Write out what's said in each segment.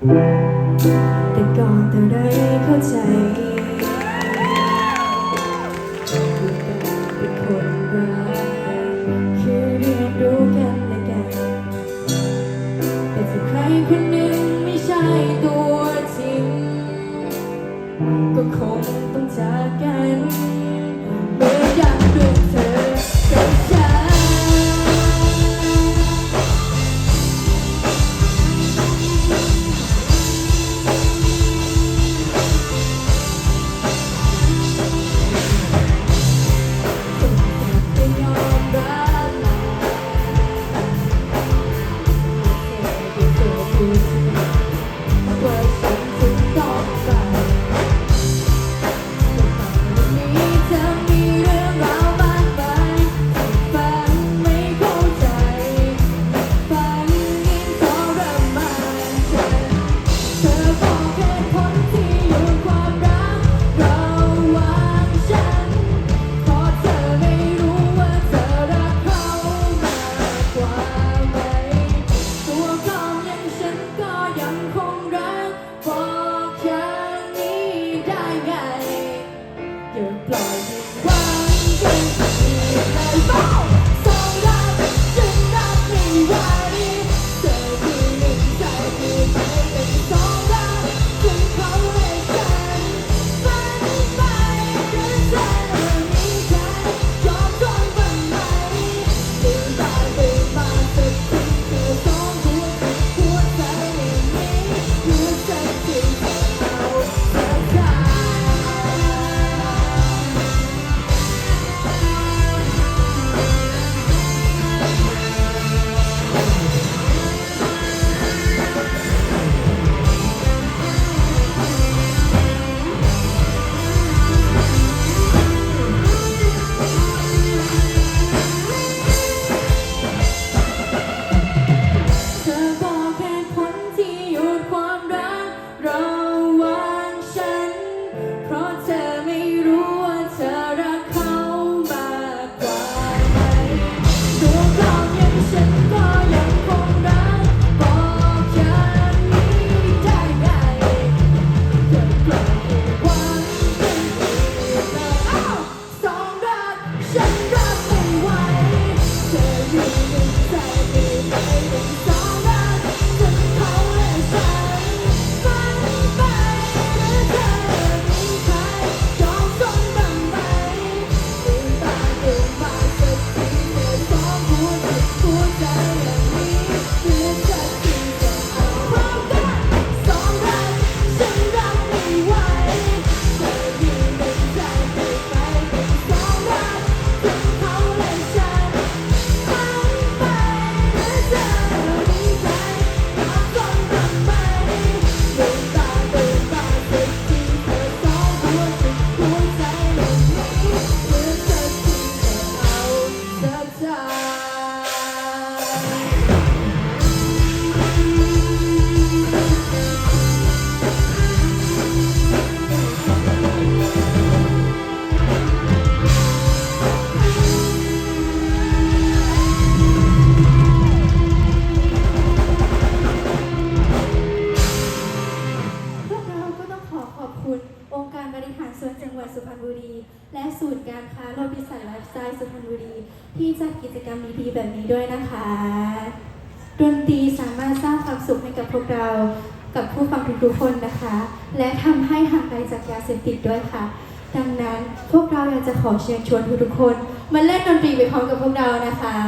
แต่ก่อนแต่ไรเข้าใจเป็นคนรักคือเรียนรู้กันและกัน แต่สักใครคนหนึ่งไม่ใช่ตัวจริง ก็คงต้องจากกัน บริหารส่วนจังหวัดสุพรรณบุรี และศูนย์การค้าโรบิสันไลฟ์สไตล์สุพรรณบุรี ที่จัดกิจกรรมดีๆแบบนี้ด้วยนะคะ ดนตรีสามารถสร้างความสุขให้กับพวกเรา กับผู้ฟังทุกๆคนนะคะ และทำให้ห่างไกลจากยาเสพติดด้วยค่ะ ดังนั้นพวกเราอยากจะขอเชิญชวนทุกๆคน มาเล่นดนตรีไปพร้อมกับพวกเรานะคะ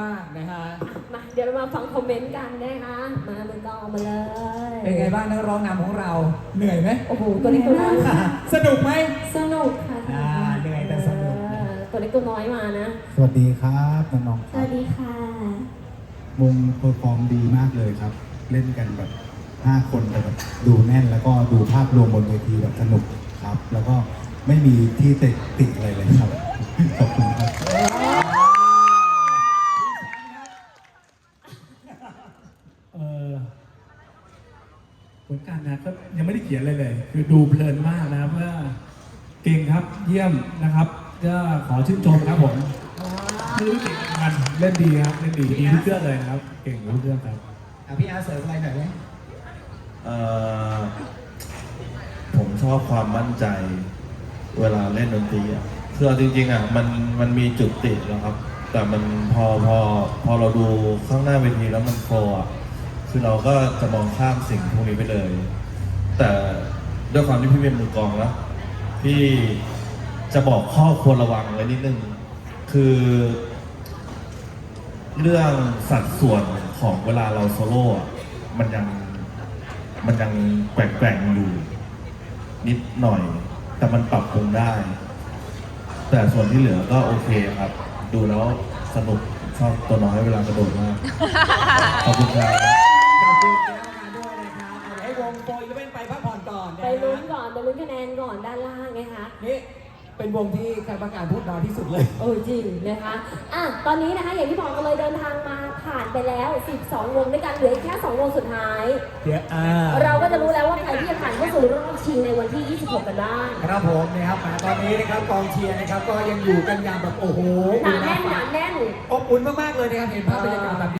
มันมากๆนะฮะ มาเดี๋ยวเรามาฟังคอมเมนต์กันนะคะมามันก็เอามาเลยเป็นไงบ้างนักร้องนำของเรา เหนื่อยไหมโอ้โหตัวเล็กตัวน้อยสนุกไหม สนุกค่ะอ่าเหนื่อยแต่สนุก เออตัวเล็กตัวน้อยมานะสวัสดีครับน้องๆสครัวับสดีค่ะ วงเพอร์ฟอร์มดีมากเลยครับ เล่นกันแบบ 5 คนแต่แบบดูแน่นแล้วก็ดูภาพรวมบนเวทีแบบสนุกครับ แล้วก็ไม่มีที่ติดติดอะไรเลยครับ ขอบคุณครับ เออ ผลการนะก็ยังไม่ได้เขียนอะไรเลย คือดูเพลินมากนะครับว่าเก่งครับเยี่ยมนะครับ ก็ขอชื่นชมครับผมไม่รู้เก่งกันเล่นดีครับเล่นดีดีทุกเรื่องเลยนะครับ เก่งทุกเรื่องครับอะพี่อาร์เสริมอะไรหน่อยไหมเอ่อผมชอบความมั่นใจ เวลาเล่นดนตรีอะคือเอาจริงๆอะมันมันมีจุดติดแล้วครับ แต่มันพอพอพอเราดูข้างหน้าเวทีแล้วมันโฟร์อะ คือเราก็จะมองข้ามสิ่งพวกนี้ไปเลย แต่ด้วยความที่พี่เป็นมือกองแล้วพี่จะบอกข้อควรระวังไว้นิดนึง คือ เรื่องสัดส่วนของเวลาเราโซโล่มันยังมันยังแกว่งๆอยู่นิดหน่อย แต่มันปรับปรุงได้ แต่ส่วนที่เหลือก็โอเคครับ ดูแล้วสนุกชอบตัวน้อยเวลากระโดดมาก ขอบคุณครับ คุณคณะกรรมการด้วยนะครับเอาให้วงฟอยลเวนไปพักผ่อนก่อนนะไปฮะลุ้นก่อนไปลุ้นคะแนนก่อนด้านล่างนะคะ นี่เป็นวงที่กรรมการพูดน้อยที่สุดเลย โอ้จริงนะคะ อะ ตอนนี้นะคะอย่างที่บอกกันเลยเดินทางมาผ่านไปแล้ว 12 วงด้วยกันเหลืออีกแค่ 2 วงสุดท้าย เดี๋ยวอ่าเราก็จะรู้แล้วว่าใครที่จะผ่านเข้าสู่รอบชิงในวันที่ 26 กันบ้าง ครับผมนะครับมาตอนนี้นะครับกองเชียร์นะครับก็ยังอยู่กันอย่างแบบโอ้โหหนาแน่นหนาแน่น อบอุ่นมากๆเลยนะครับเห็นภาพบรรยากาศแบบนี้